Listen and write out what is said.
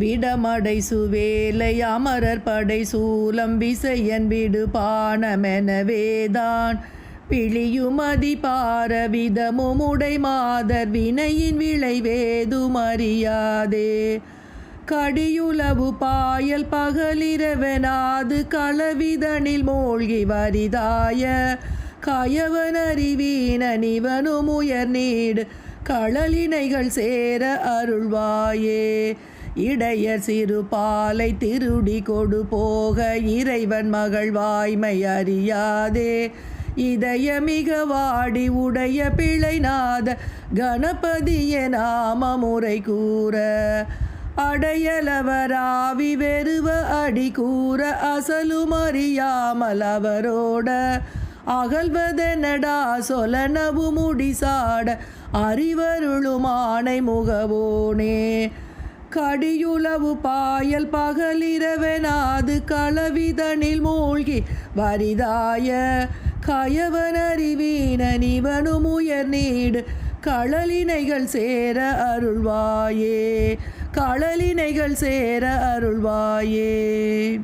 விடமடை சுவேலை அமரர் படை சூலம் விசையன் விடு பானமெனவேதான். பிழியுமதி பார விதமுமுடை மாதர் வினையின் விளைவேதும் அறியாதே கடியுளவு பாயல் பகலிரவனாது களவிதனில் மூழ்கி வரிதாய. கயவன் அறிவீனன் இவனும் உயர் நீடு களலினைகள் சேர அருள்வாயே. இடையர் சிறு பாலை திருடி கொடு போக இறைவன் மகள் வாய்மை அறியாதே. இதய மிக வாடி உடைய பிழைநாத கணபதிய நாம முறை கூற. அடையலவராவி வெறுவ அடி கூற அசலும் அறியாமல் அவரோட அகல்வதெனடா சொலனவு முடிசாட அறிவருளுமானை முகவோனே. கடியுளவு பாயல் பகலிரவனாது களவிதனில் மூழ்கி வரிதாய கயவன் அறிவீனன் இவனும் உயர் நீடு களலினைகள் சேர அருள்வாயே. களலினைகள் சேர அருள்வாயே.